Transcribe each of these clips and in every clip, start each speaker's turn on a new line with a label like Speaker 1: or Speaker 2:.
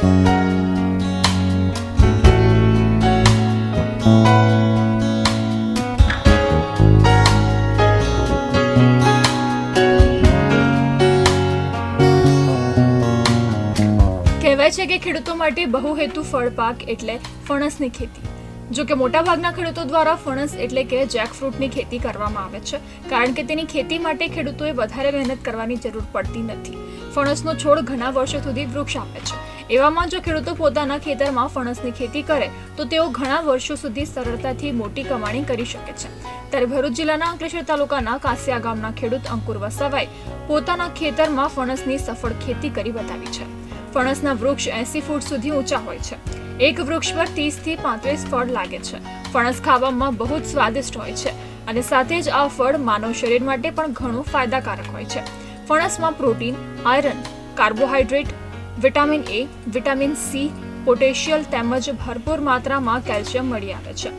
Speaker 1: કહેવાય છે કે ખેડૂતો માટે બહુહેતુ ફળ પાક એટલે ફણસની ખેતી. જો કે મોટાભાગના ખેડૂતો દ્વારા ફણસ એટલે કે જેકફ્રૂટની ખેતી કરવામાં આવે છે, કારણ કે તેની ખેતી માટે ખેડૂતોએ વધારે મહેનત કરવાની જરૂર પડતી નથી. ફણસનો છોડ ઘણા વર્ષો સુધી વૃક્ષ આપે છે. એવામાં જો ખેડૂતો પોતાના ખેતરમાં ફણસની ખેતી કરે, તો તેઓ ઘણા વર્ષો સુધી સરળતાથી મોટી કમાણી કરી શકે છે. ત્યારે ભરૂચ જિલ્લાના અંકલેશ્વર તાલુકાના કાસિયા ગામના ખેડૂત અંકુર વસાવાએ પોતાના ખેતરમાં ફણસની સફળ ખેતી કરી બતાવી છે. ફણસના વૃક્ષ એસી ફૂટ સુધી ઊંચા હોય છે. એક વૃક્ષ પર ત્રીસથી પાંત્રીસ ફળ લાગે છે. ફણસ ખાવામાં બહુ જ સ્વાદિષ્ટ હોય છે અને સાથે જ આ ફળ માનવ શરીર માટે પણ ઘણું ફાયદાકારક હોય છે. ફણસમાં protein, iron, carbohydrate vitamin A, vitamin C, potassium તેમજ ભરપૂર માત્રામાં કેલ્શિયમ મળી આવે છે,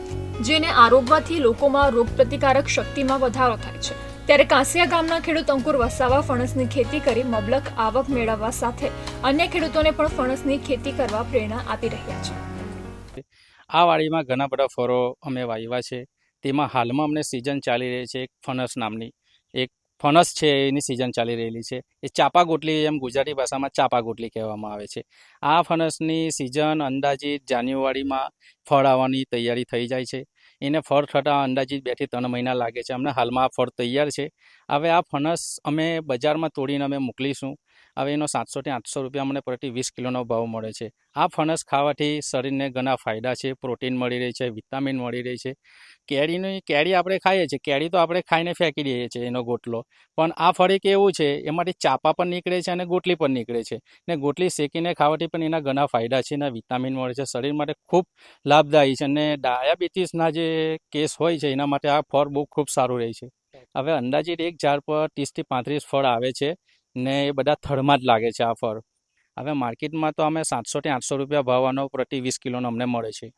Speaker 1: જેને આરોગવાથી લોકોમાં રોગપ્રતિકારક શક્તિમાં વધારો થાય છે. ત્યારે કાંસિયા ગામના ખેડૂત અંકુર વસાવા ફણસની ખેતી કરી મબલક આવક મેળવવા સાથે અન્ય ખેડૂતોને પણ ફણસની ખેતી કરવા પ્રેરણા આપી રહ્યા છે.
Speaker 2: આ વાડીમાં ઘણા બધા ફળો અમે વાવ્યા છે. તેમાં હાલમાં અમને સિઝન ચાલી રહી છે ફણસ નામની. એક ફણસ છે એની સિઝન ચાલી રહેલી છે. એ ચાપા ગોટલી એમ ગુજરાતી ભાષામાં ચાપા ગોટલી કહેવામાં આવે છે. આ ફણસની સિઝન અંદાજિત જાન્યુઆરીમાં ફળ આવવાની તૈયારી થઈ જાય છે. એને ફળ થતાં અંદાજિત બેથી ત્રણ મહિના લાગે છે. અમને હાલમાં આ ફળ તૈયાર છે. હવે આ ફણસ અમે બજારમાં તોડીને અમે મોકલીશું. હવે એનો સાતસોથી આઠસો રૂપિયા મને પ્રતિ વીસ કિલોનો ભાવ મળે છે. આ ફણસ ખાવાથી શરીરને ઘણા ફાયદા છે પ્રોટીન મળી રહી છે વિટામિન મળી રહી છે. કેરીની કેરી આપણે ખાઈએ છીએ કેરી તો આપણે ખાઈને ફેંકી દઈએ છીએ એનો ગોટલો. પણ આ ફળ એક એવું છે એમાંથી ચાપા પણ નીકળે છે અને ગોટલી પણ નીકળે છે. ને ગોટલી શેકીને ખાવાથી પણ એના ઘણા ફાયદા છે એના વિટામિન મળે છે. શરીર માટે ખૂબ લાભદાયી છે અને ડાયાબિટીસના જે કેસ હોય છે એના માટે આ ફળ બહુ ખૂબ સારું રહે છે. હવે અંદાજિત એક ઝાડ પર ત્રીસથી પાંત્રીસ ફળ આવે છે. ને એ બધા થડમાં જ લાગે છે આ ફળ. હવે માર્કેટમાં તો અમે સાતસોથી આઠસો રૂપિયા ભાવવાનો પ્રતિ વીસ કિલોનો અમને મળે છે.